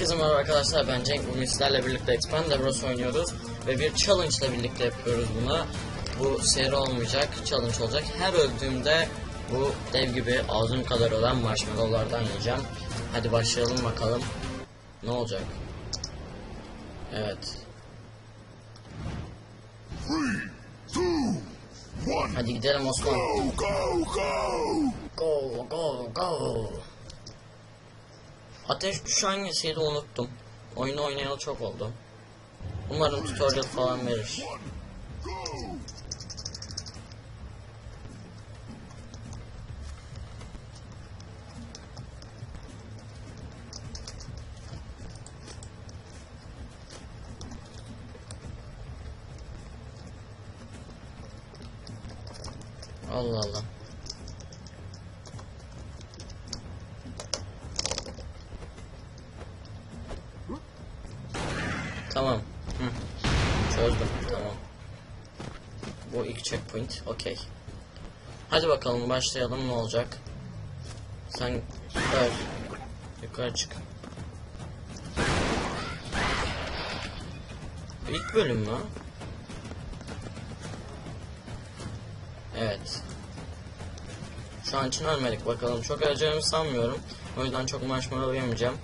Herkese merhaba arkadaşlar ben Cenk bugün sizlerle birlikte Expand Bros oynuyoruz ve bir challenge ile birlikte yapıyoruz bunu. Bu seri olmayacak, challenge olacak. Her öldüğümde bu dev gibi ağzım kadar olan marshmallowlardan yiyeceğim. Hadi başlayalım bakalım. Ne olacak? Evet. Three, two, Hadi gidelim Osman. go, go, go! Go go go. Ateş düşen hangisiydi unuttum. Oyunu oynayalı çok oldu. Umarım tutorial falan verir. Allah Allah. Tamam. Hı. Çözdüm. Tamam. Bu ilk checkpoint. Okey. Hadi bakalım başlayalım ne olacak. Sen öl. Yukarı çık. İlk bölüm mü? Evet. Şu an için ölmedik bakalım. Çok öleceğimi sanmıyorum. O yüzden çok marshmallow yemeyeceğim.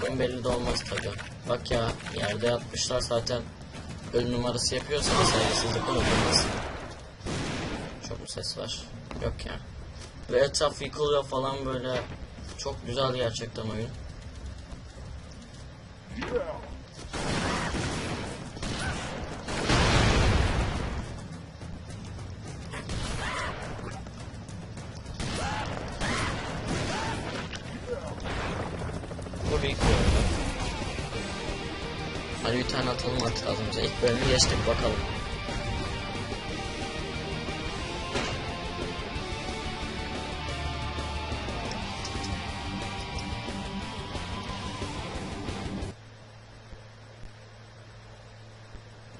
Bunun belli de olmaz tabi. Bak ya yerde yatmışlar zaten. Ölü numarası yapıyorsa saygısızlık olmaz. Çok ses var? Yok ya. Ve etraf yıkılıyor falan böyle. Çok güzel gerçekten oyun. Bu Hadi bir tane atalım artık ağzımıza. İlk bölümü geçtik bakalım.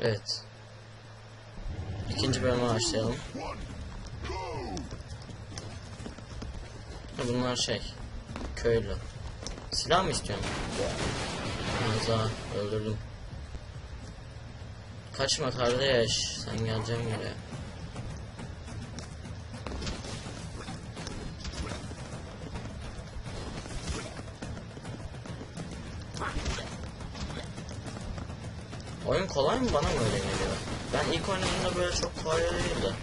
Evet. İkinci bölüme başlayalım. Bunlar şey, köylü. Silah mı istiyorsun? Hamza öldürdüm. Kaçma kardeş. Sen geleceksin buraya. Oyun kolay mı bana mı öyle geliyor? Ben ilk oynadığımda böyle çok kolay değildi.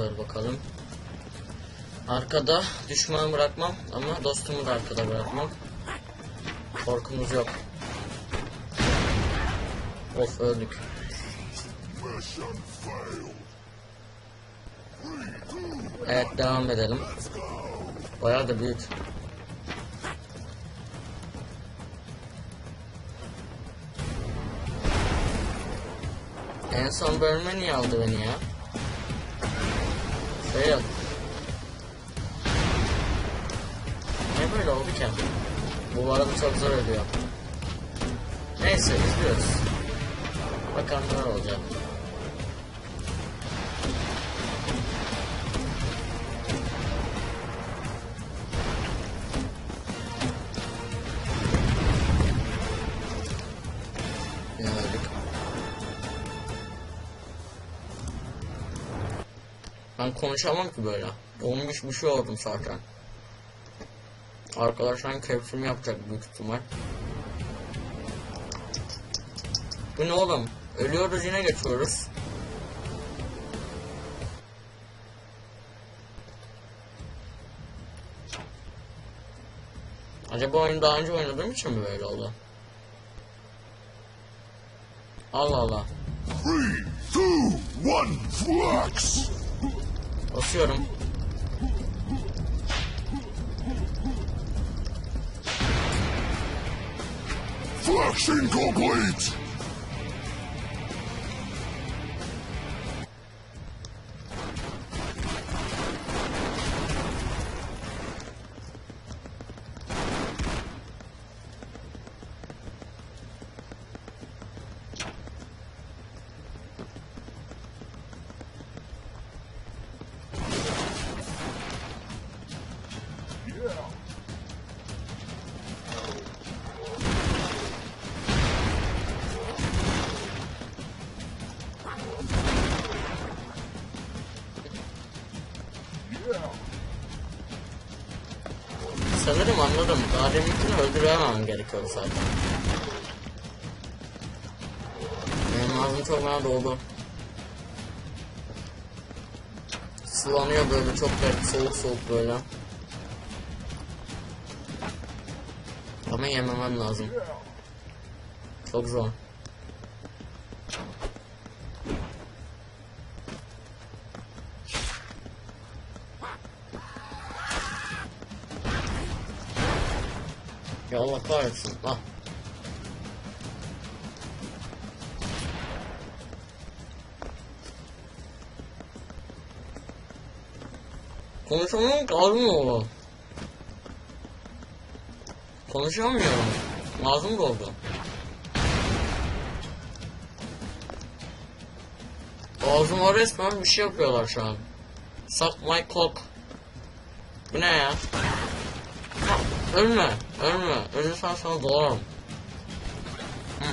Öl bakalım. Arkada düşmanı bırakmam ama dostumu da arkada bırakmam. Korkumuz yok. Of öldük. Evet devam edelim. Bayağı da büyük. En son bölüme niye aldı beni ya? Fail. Ne böyle oldu ki? Bu arada çok zor ölüyor. Neyse izliyoruz. Bakalım ne olacak. Ben konuşamam ki böyle. Olmuş bir şey oldum zaten. Arkadaşlar keyfimi yapacak büyük ihtimal. Bu ne oğlum? Ölüyoruz yine geçiyoruz. Acaba oyunu daha önce oynadığım için mi böyle oldu? Allah Allah. Three, two, one, flux! Basıyorum. Flux incomplete! Sanırım anladım. Daha deminkini öldüremem gerekiyor zaten. Benim ağzım çok bana doldu. Sulanıyor böyle çok garip soğuk soğuk böyle. Ama yememem lazım. Çok zor. Kahretsin. Ah. Konuşamıyorum ki ağzım doldu. Konuşamıyorum. Ağzım doldu. Ağzıma resmen bir şey yapıyorlar şu an. Suck my cock. Bu ne ya? Ha, Ölme, Ölürsen sana dolarım. Hı.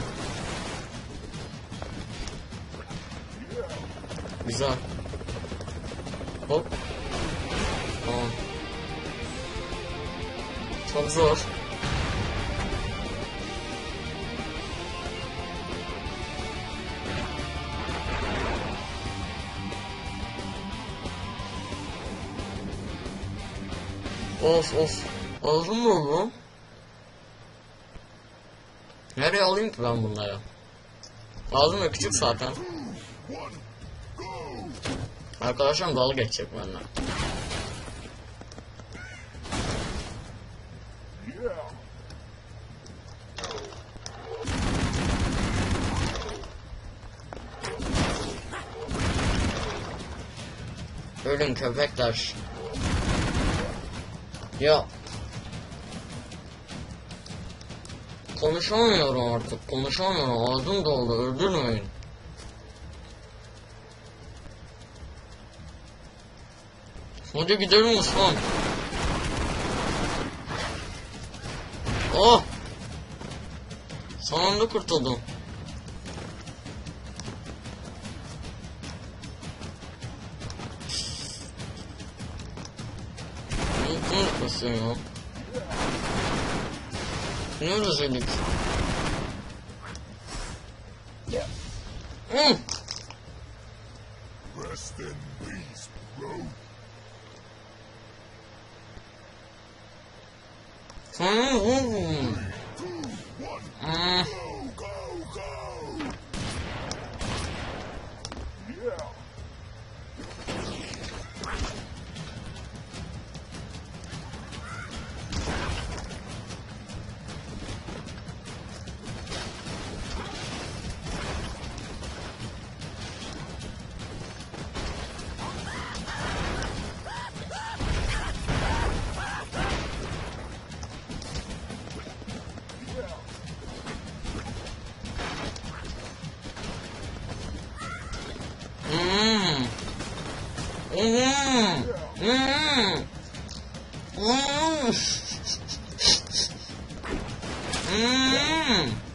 Güzel. Hop. Tamam. Çok zor. Of of. Ağzım mı oldu? Nereye alayım ki ben bunları? Ağzım da küçük zaten. Arkadaşlarım dalga geçecek benden. Ölün köpekler. Ya. Konuşamıyorum artık. Konuşamıyorum. Ağzım doldu. Öldürmeyin. Hadi gidelim Osman. Oh! Sonunda kurtuldum. Ne unutmasın ya? Ну, разумеется. Yeah. Mm. Rest in peace, bro. Mm -hmm. 음. 음. 음.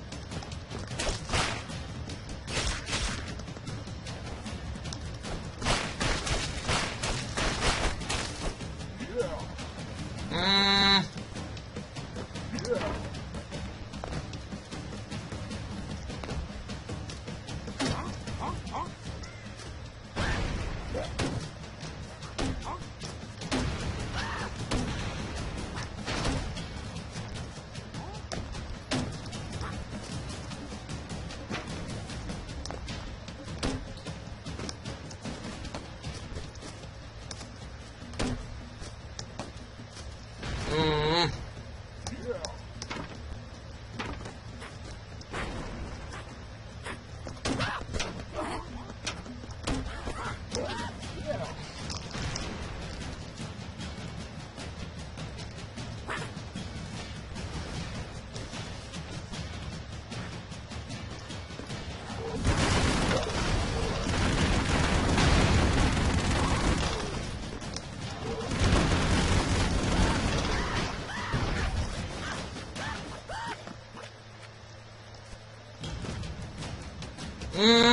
Mm.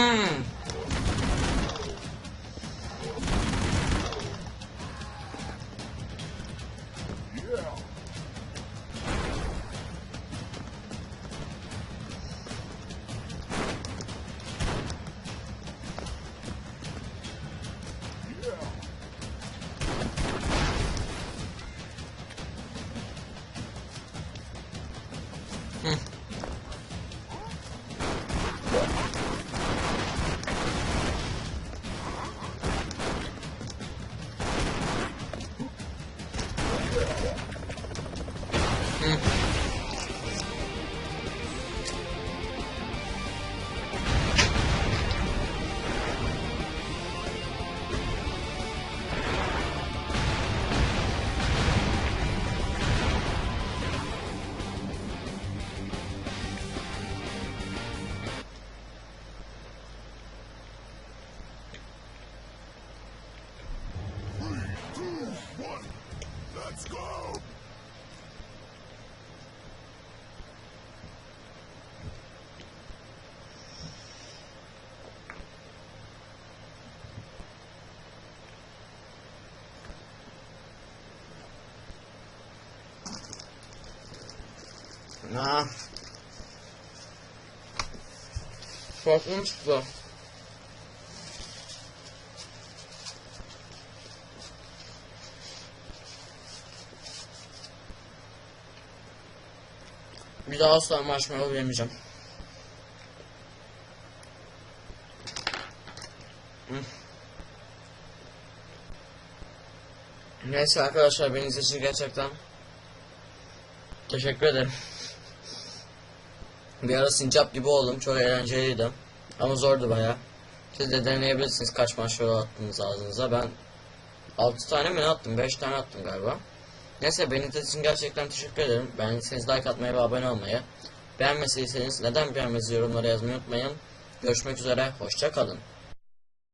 Let's go. Ah. Korktum çıktı. Bir daha asla marshmallow yemeyeceğim. Hı. Neyse arkadaşlar beni için gerçekten teşekkür ederim. Bir ara sincap gibi oldum. Çok eğlenceliydi. Ama zordu baya. Siz de deneyebilirsiniz kaç marshmallow attınız ağzınıza. Ben 6 tane mi attım? 5 tane attım galiba. Neyse beni izlediğiniz için gerçekten teşekkür ederim. Beğendiyseniz like atmayı ve abone olmayı. Beğenmediyseniz neden beğenmediğinizi yorumlara yazmayı unutmayın. Görüşmek üzere. Hoşça kalın.